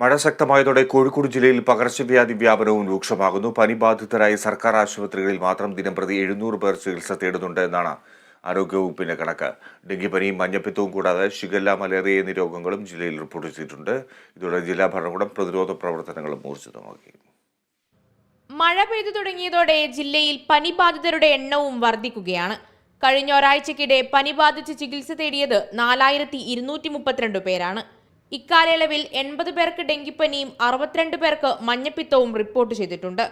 മഴ ശക്തമായതോടെ കോഴിക്കോട് ജില്ലയിൽ പകർച്ചവ്യാധി വ്യാപനവും രൂക്ഷമാകുന്നു. പനിബാധിതരായ സർക്കാർ ആശുപത്രികളിൽ മാത്രം ദിനംപ്രതി എഴുന്നൂറ് പേർ ചികിത്സ തേടുന്നുണ്ട് എന്നാണ് ആരോഗ്യവകുപ്പിന്റെ കണക്ക്. ഡെങ്കിപ്പനിയും മഞ്ഞപ്പിത്തവും കൂടാതെ ഷിഗല്ല മലേറിയ എന്നീ രോഗങ്ങളും ജില്ലയിൽ റിപ്പോർട്ട് ചെയ്തിട്ടുണ്ട്. ഇതോടെ ജില്ലാ ഭരണകൂടം പ്രതിരോധ പ്രവർത്തനങ്ങളും ഊർജിതമാക്കി മഴ പെയ്തു തുടങ്ങിയതോടെ ജില്ലയിൽ പനിബാധിതരുടെ എണ്ണവും വർദ്ധിക്കുകയാണ് കഴിഞ്ഞ ഒരാഴ്ചക്കിടെ പനി ബാധിച്ച് ചികിത്സ തേടിയത് നാലായിരത്തി ഇരുന്നൂറ്റി മുപ്പത്തിരണ്ട് പേരാണ്. ഇക്കാലയളവിൽ എൺപത് പേർക്ക് ഡെങ്കിപ്പനിയും അറുപത്തിരണ്ട് പേർക്ക് മഞ്ഞപ്പിത്തവും റിപ്പോർട്ട് ചെയ്തിട്ടുണ്ട്.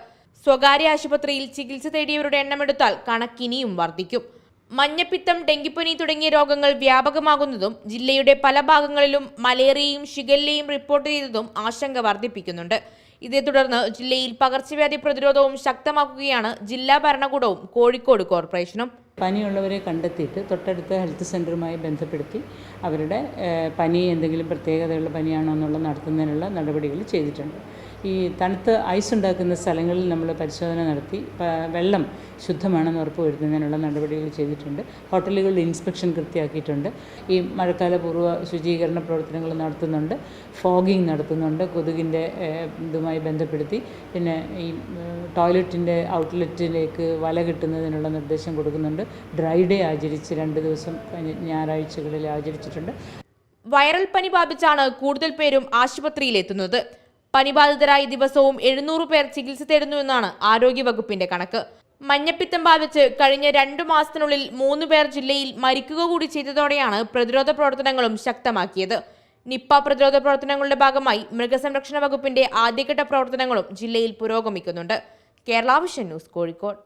സ്വകാര്യ ആശുപത്രിയിൽ ചികിത്സ തേടിയവരുടെ എണ്ണമെടുത്താൽ കണക്കിനിയും വർദ്ധിക്കും. മഞ്ഞപ്പിത്തം ഡെങ്കിപ്പനി തുടങ്ങിയ രോഗങ്ങൾ വ്യാപകമാകുന്നതും ജില്ലയുടെ പല ഭാഗങ്ങളിലും മലേറിയയും ഷിഗല്ലയും റിപ്പോർട്ട് ചെയ്തതും ആശങ്ക വർദ്ധിപ്പിക്കുന്നുണ്ട്. ഇതേ തുടർന്ന് ജില്ലയിൽ പകർച്ചവ്യാധി പ്രതിരോധവും ശക്തമാക്കുകയാണ് ജില്ലാ ഭരണകൂടവും കോഴിക്കോട് കോർപ്പറേഷനും. പനിയുള്ളവരെ കണ്ടെത്തിയിട്ട് തൊട്ടടുത്ത ഹെൽത്ത് സെന്ററുമായി ബന്ധപ്പെടുത്തി അവരുടെ പനി എന്തെങ്കിലും പ്രത്യേകതയുള്ള പനിയാണോ എന്നുള്ള നടത്തുന്നതിനുള്ള നടപടികൾ ചെയ്തിട്ടുണ്ട്. ഈ തണുത്ത് ഐസ് ഉണ്ടാക്കുന്ന സ്ഥലങ്ങളിൽ നമ്മൾ പരിശോധന നടത്തി വെള്ളം ശുദ്ധമാണെന്ന് ഉറപ്പുവരുത്തുന്നതിനുള്ള നടപടികൾ ചെയ്തിട്ടുണ്ട്. ഹോട്ടലുകളിൽ ഇൻസ്പെക്ഷൻ കൃത്യമാക്കിയിട്ടുണ്ട്. ഈ മഴക്കാലപൂർവ ശുചീകരണ പ്രവർത്തനങ്ങൾ നടത്തുന്നുണ്ട്. ഫോഗിങ് നടത്തുന്നുണ്ട്. കൊതുകിന്റെ ഇതുമായി ബന്ധപ്പെടുത്തി. പിന്നെ ഈ ടോയ്ലറ്റിന്റെ ഔട്ട്ലെറ്റിലേക്ക് വല കിട്ടുന്നതിനുള്ള നിർദ്ദേശം കൊടുക്കുന്നുണ്ട്. ഡ്രൈ ഡേ ആചരിച്ച് രണ്ട് ദിവസം ഞായറാഴ്ചകളിൽ ആചരിച്ചിട്ടുണ്ട്. വൈറൽ പനി ബാധിച്ചാണ് കൂടുതൽ പേരും ആശുപത്രിയിലെത്തുന്നത്. പനിബാധിതരായി ദിവസവും എഴുന്നൂറ് പേർ ചികിത്സ തേടുന്നുവെന്നാണ് ആരോഗ്യവകുപ്പിന്റെ കണക്ക്. മഞ്ഞപ്പിത്തം ബാധിച്ച് കഴിഞ്ഞ രണ്ടു മാസത്തിനുള്ളിൽ മൂന്ന് പേർ ജില്ലയിൽ മരിക്കുക കൂടി ചെയ്തതോടെയാണ് പ്രതിരോധ പ്രവർത്തനങ്ങളും ശക്തമാക്കിയത്. നിപ്പ പ്രതിരോധ പ്രവർത്തനങ്ങളുടെ ഭാഗമായി മൃഗസംരക്ഷണ വകുപ്പിന്റെ ആദ്യഘട്ട പ്രവർത്തനങ്ങളും ജില്ലയിൽ പുരോഗമിക്കുന്നുണ്ട്. കേരളാവിഷൻ ന്യൂസ് കോഴിക്കോട്.